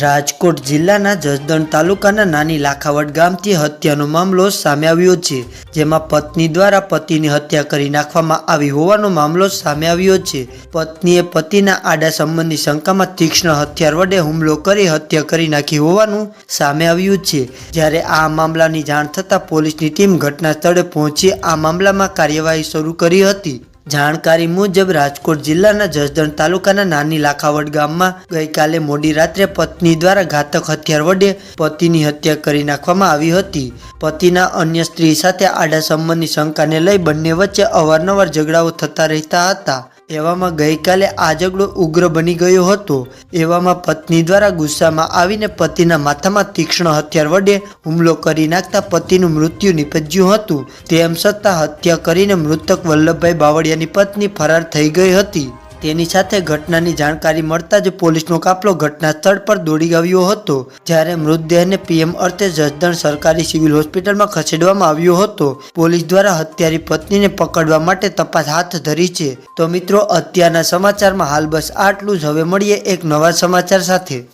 રાજકોટ જિલ્લાના જસદણ તાલુકાના નાની લાખાવડ ગામથી હત્યાનો મામલો સામે આવ્યો છે, જેમાં પત્ની દ્વારા પતિની હત્યા કરી નાખવામાં આવી હોવાનો મામલો સામે આવ્યો છે. પત્નીએ પતિના આડા સંબંધની શંકામાં તીક્ષ્ણ હથિયાર વડે હુમલો કરી હત્યા કરી નાખી હોવાનું સામે આવ્યું છે. જ્યારે આ મામલાની જાણ થતાં પોલીસની ટીમ ઘટના સ્થળે પહોંચી આ મામલામાં કાર્યવાહી શરૂ કરી હતી. જાણકારી મુજબ રાજકોટ જિલ્લાના જસદણ તાલુકાના નાની લાખાવડ ગામમાં ગઈકાલે મોડી રાત્રે પત્ની દ્વારા ઘાતક હથિયાર વડે પતિની હત્યા કરી નાખવામાં આવી હતી. પતિના અન્ય સ્ત્રી સાથે આડા સંબંધની શંકાને લઈ બંને વચ્ચે અવારનવાર ઝઘડાઓ થતા રહેતા હતા. એવામાં ગઈકાલે આ ઝઘડો ઉગ્ર બની ગયો હતો. એવામાં પત્ની દ્વારા ગુસ્સામાં આવીને પતિના માથામાં તીક્ષ્ણ હથિયાર વડે હુમલો કરી નાખતા પતિનું મૃત્યુ નિપજ્યું હતું. તેમ છતાં હત્યા કરીને મૃતક વલ્લભભાઈ બાવળિયાની પત્ની ફરાર થઈ ગઈ હતી. તેની સાથે ઘટનાની જાણકારી મળતા જ પોલીસનો કાફલો ઘટના સ્થળ પર દોડી આવ્યો હતો, જ્યારે મૃતદેહને પીએમ અર્થે જસદણ સરકારી સિવિલ હોસ્પિટલમાં ખસેડવામાં આવ્યો હતો. પોલીસ દ્વારા હત્યારી પત્નીને પકડવા માટે તપાસ હાથ ધરી છે. તો મિત્રો, અત્યારના સમાચારમાં હાલ બસ આટલું જ. હવે મળીએ એક નવા સમાચાર સાથે.